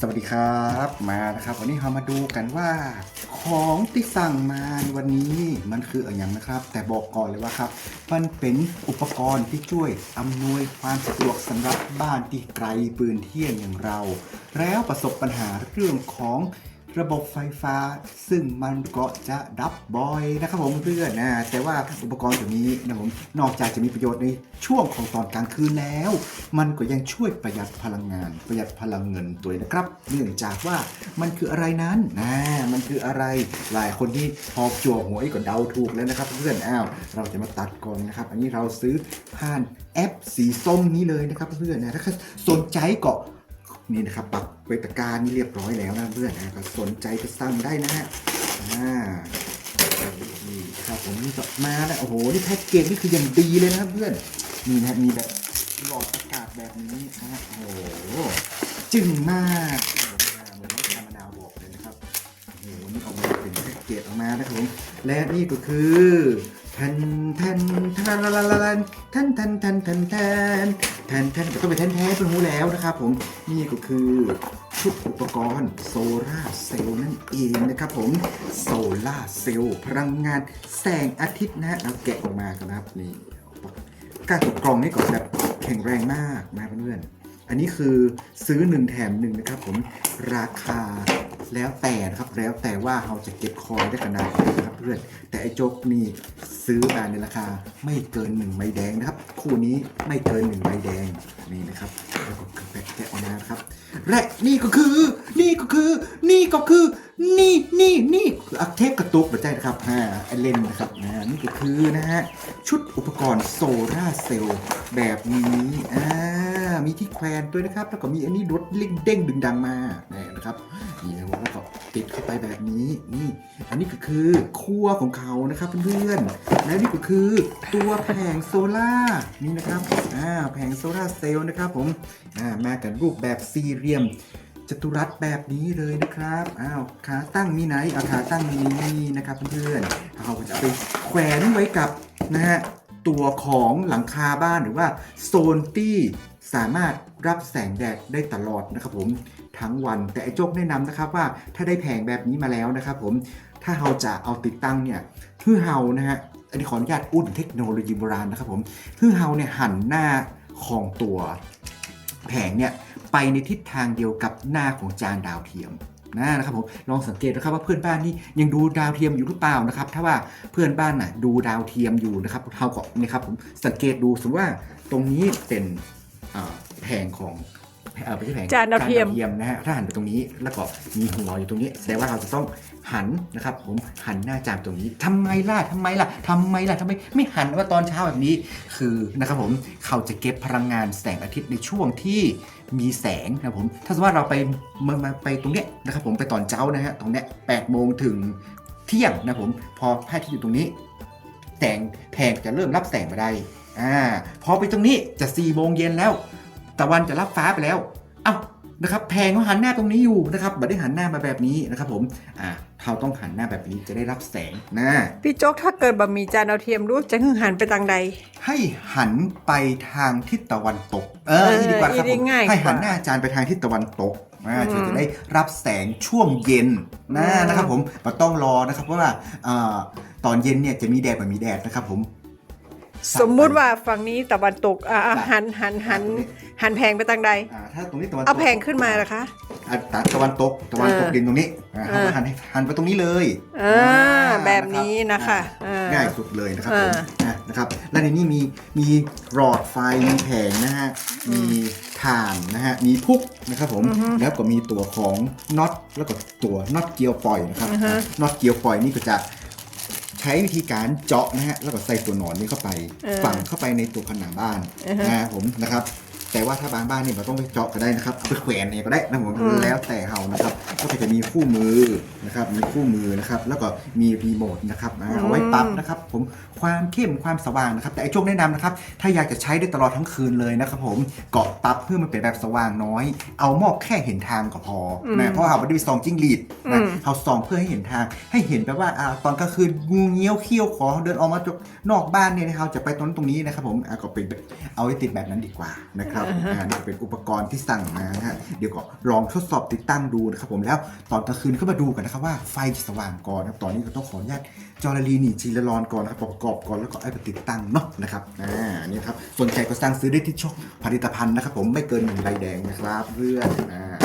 สวัสดีครับมานะครับ วันนี้เรามาดูกันว่า ของที่สั่งมาวันนี้มันคืออะไรอย่างนะครับ แต่บอกก่อนเลยว่าครับ มันเป็นอุปกรณ์ที่ช่วยอำนวยความสะดวกสำหรับบ้านที่ไกลปืนเที่ยงอย่างเรา แล้วประสบปัญหาเรื่องของ ระบบไฟฟ้า ซึ่งมันก็จะดับบ่อยนะครับผมเพื่อนนะแต่ว่าอุปกรณ์ตัวนี้นะผมนอกจากจะมีประโยชน์ในช่วงของตอนกลางคืนแล้ว มันก็ยังช่วยประหยัดพลังงาน ประหยัดพลังเงินตัวนะครับ เนื่องจากว่ามันคืออะไรนั้นนะมันคืออะไรหลายคนที่พอจั่วหัวก็เดาถูกแล้วนะครับเพื่อนอ้าวเราจะมาตัดก่อนนะครับ อันนี้เราซื้อผ่านแอปสีส้มนี้เลยนะครับเพื่อนนะถ้าสนใจก็ นี่นะครับปักไว้ตกร้านี่เรียบร้อยแล้วนะเพื่อนนะก็สนใจก็สั่งได้นะฮะอ่านี่ครับผมนี่ก็มาแล้วโอ้โหนี่แพ็กเกจนี่คืออย่างดีเลยนะครับเพื่อนนี่นะมีแบบหลอดอากาศแบบนี้นะโอ้โหจึงมากเหมือนที่ธรรมดาบอกเลยนะครับโอ้โหนี่ออกมาเป็นแพ็กเกจออกมานะครับผมและนี่ก็คือ ทันทันทันลาลาลาทันทันทันทันทันทันทันต้องไปแทนแท้เป็นหูแล้วนะครับผมนี่ก็คือชุดอุปกรณ์โซล่าเซลล์นั่นเองนะครับผมโซล่าเซลล์พลังงานแสงอาทิตย์นะเราแกะออกมากันครับนี่การตกกรองนี่ก่อนแบบแข็งแรงมากนะเพื่อนๆ อันนี้คือซื้อหนึ่งแถมหนึ่งนะครับผมราคาแล้วแต่นะครับแล้วแต่ว่าเราจะเก็บคอยได้ขนาดไหนนะครับเพื่อนแต่ไอ้โจ๊กนี่ซื้อมาในราคาไม่เกินหนึ่งใบแดงนะครับ คู่นี้ไม่เกินหนึ่งใบแดงนี่นะครับแล้วก็แกะแกะออกมานะครับและนี่ก็คือ นี่ก็คือ นี่ก็คือ นี่นี่นี่อักเทปกระตุกไม่ใช่นะครับอ่าไอเลนนะครับนะนี่ก็คือนะฮะชุดอุปกรณ์โซลาร์เซลล์แบบนี้อ่า มีที่แขวนด้วยนะครับ แล้วก็มีอันนี้รถเล่งเด้งดึงดังมาเนี่ยนะครับนี่แล้วก็ติดเข้าไปแบบนี้นี่อันนี้ก็คือขั้วของเขานะครับเพื่อนๆแล้วนี่ก็คือตัวแผงโซล่านี่นะครับอ่าแผงโซล่าเซลล์นะครับผมอ่ามากันรูปแบบสี่เหลี่ยมจัตุรัสแบบนี้เลยนะครับ อ้าวขาตั้งมีไหนเอาขาตั้งมีนี่นะครับเพื่อนๆเราจะไปแขวนไว้กับนะฮะ ตัวของหลังคาบ้านหรือว่าโซนที่สามารถรับแสงแดดได้ตลอดนะครับผมทั้งวันแต่ไอ้โจกแนะนำนะครับว่าถ้าได้แผงแบบนี้มาแล้วนะครับผมถ้าเราจะเอาติดตั้งเนี่ยคือเฮานะฮะอันนี้ขออนุญาตอุ่นเทคโนโลยีโบราณนะครับผมคือเฮาเนี่ยหันหน้าของตัวแผงเนี่ยไปในทิศทางเดียวกับหน้าของจานดาวเทียม นะนะครับผมลองสังเกตนะครับว่าเพื่อนบ้านนี่ยังดูดาวเทียมอยู่หรือเปล่านะครับ ถ้าว่าเพื่อนบ้านน่ะดูดาวเทียมอยู่นะครับเท่ากับนะครับผมสังเกตดูสมมติว่าตรงนี้เป็นแผงของ ไม่ใช่แผงจานดาวเทียมนะฮะถ้าหันไปตรงนี้แล้วก็มีหัวอยู่ตรงนี้ แสดงว่าเราจะต้องหันนะครับ ผมหันหน้าจานตรงนี้ทำไมล่ะทำไมล่ะทำไมล่ะทำไมไม่หันว่าตอนเช้าแบบนี้คือนะครับผมเขาจะเก็บพลังงานแสงอาทิตย์ในช่วงที่มีแสงนะครับผมถ้าสมมติว่าเราไปเมื่อมาไปตรงเนี้ยนะครับผมไปตอนเช้านะฮะตรงเนี้ยแปดโมงถึงเที่ยงนะครับผมพอพระอาทิตย์อยู่ตรงนี้แสงแผงจะเริ่มรับแสงมาได้อ่าพอไปตรงนี้จะ4ี่โมงเย็นแล้ว ตะวันจะรับฟ้าไปแล้วเอ้านะครับแผงเขาหันหน้าตรงนี้อยู่นะครับบัได้หันหน้ามาแบบนี้นะครับผมอ่าเขาต้องหันหน้าแบบนี้จะได้รับแสงนะพี่โจ๊กถ้าเกิดบะหมี่จานดาวเทียมรู้จะหึ่งหันไปทางใด ให้หันไปทางทิศตะวันตก เออเออนี่ดีกว่าครับนี่ผมง่ายกว่าให้หันหน้าจานไปทางทิศตะวันตกอ่าอืมจะได้รับแสงช่วงเย็นนะอืมนะครับผมเราต้องรอนะครับเพราะว่าอ่าตอนเย็นเนี่ยจะมีแดดกับมีแดดนะครับผม สมมุติว่าฝั่งนี้ตะวันตกอะอะหันหันหันหันแพงไปทางใด อ่าถ้าตรงนี้ตะวันตกเอาแพงขึ้นมานะคะ อ่าตะวันตกตะวันตกเออดินตรงนี้อ่าเออเขาก็หันให้หันไปตรงนี้เลยอ่าอ่าแบบนี้นะคะอ่าอ่าง่ายสุดเลยนะครับผมอ่า อะนะครับและในนี้มีมีหลอดไฟมีแผงนะฮะมีถ่านนะฮะมีพุกนะครับผมแล้วก็มีตัวของน็อตแล้วก็ตัวน็อตเกียวปล่อยนะครับอือฮะน็อตเกียวปล่อยนี่ก็จะใช้วิธีการเจาะนะฮะแล้วก็ใส่ตัวหนอนนี้เข้าไปเออฝังเข้าไปในตัวผนังบ้านอือฮะนะครับผมนะครับ แต่ว่าถ้าบางบ้านเนี่ยเราต้องไปเจาะก็ได้นะครับเอาไปแขวนเนี่ยก็ได้นะผมอืมแล้วแต่เฮานะครับ ก็จะมีคู่มือนะครับมีคู่มือนะครับ แล้วก็มีรีโมทนะครับอ่าเอาไว้ปรับนะครับ ผมความเข้มความสว่างนะครับ แต่ไอ้ช่วงแนะนำนะครับ ถ้าอยากจะใช้ได้ตลอดทั้งคืนเลยนะครับ ผมเกาะปรับเพื่อมันเป็นแบบสว่างน้อย เอาหมอกแค่เห็นทางก็พอนะเพราะว่าเราไม่ได้ไปส่องจิ้งหรีดนะอืมเขาส่องเพื่อให้เห็นทาง ให้เห็นแบบว่าอ่าตอนกลางคืนงูเงี้ยวเขี้ยวขอเดินออกมาจากนอกบ้านเนี่ยนะครับจะไปตรงนั้นตรงนี้นะครับ ผมอ่าก็เป็นแบบเอาไว้ติดแบบนั้นดีกว่านะคนะครับอ่านี่เป็นอุปกรณ์ที่สั่งมานะฮะเดี๋ยวก็ลองทดสอบติดตั้งดูนะครับผมแล้วตอนกลางคืนก็มาดูกันนะครับว่าไฟจะสว่างก่อนนะครับตอนนี้ก็ต้องขออนุญาตจอร์ลีนี่จีละลอนก่อนนะครับประกอบก่อนแล้วก็เอาไปติดตั้งเนาะนะครับอ่านี่ครับสนใจก็สั่งซื้อได้ที่ช่องผลิตภัณฑ์นะครับผมไม่เกินหนึ่งใบแดงนะครับเพื่อนอ่า